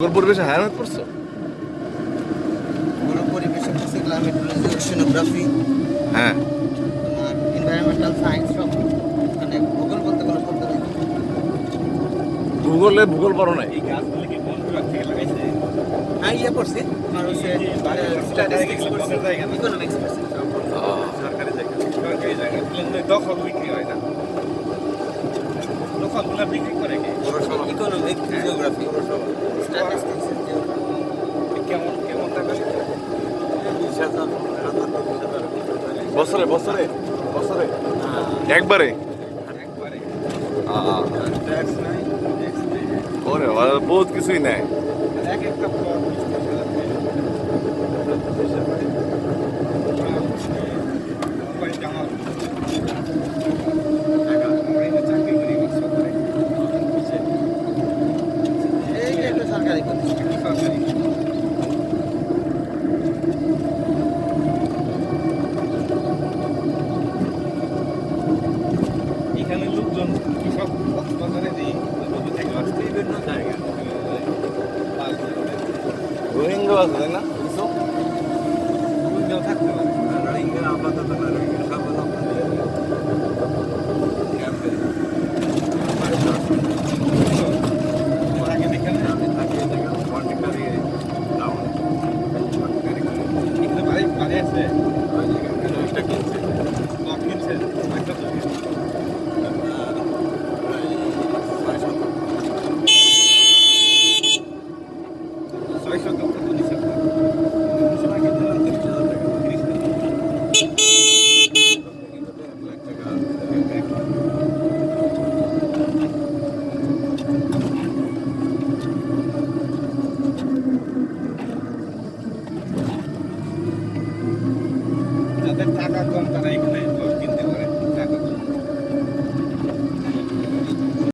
তোর পরিবেশে হায়ানাত করছ পরিবেশে ওশিনোগ্রাফি হ্যাঁ। তোমার এনভায়রনমেন্টাল সায়েন্স সব। মানে ভূগোল বলতে কোনো শব্দ নেই। ভূগোলে ভূগোল পড়ো নাই? এই গাছগুলো কি কোন বিভাগ থেকে লাগাইছে হ্যাঁ ইয়ে পড়ছি। তোমার হচ্ছে স্ট্যাটিস্টিক্স পড়ছি। ইকোনমিক্স পড়ছি। সরকারি জায়গা সরকারি জায়গা। দখল বিক্রি হয় না। দখলগুলো বিক্রি করে ইকোনমিক জিওগ্রাফি কেমন কেমন টাকা বছরে বছরে বছরে। একবারে? একবারে। আহ, ট্যাক্স নাই ট্যাক্স নেই ওরে বাবা, বহুত কিছুই নেয়। রোহিঙ্গা আছে তাই না?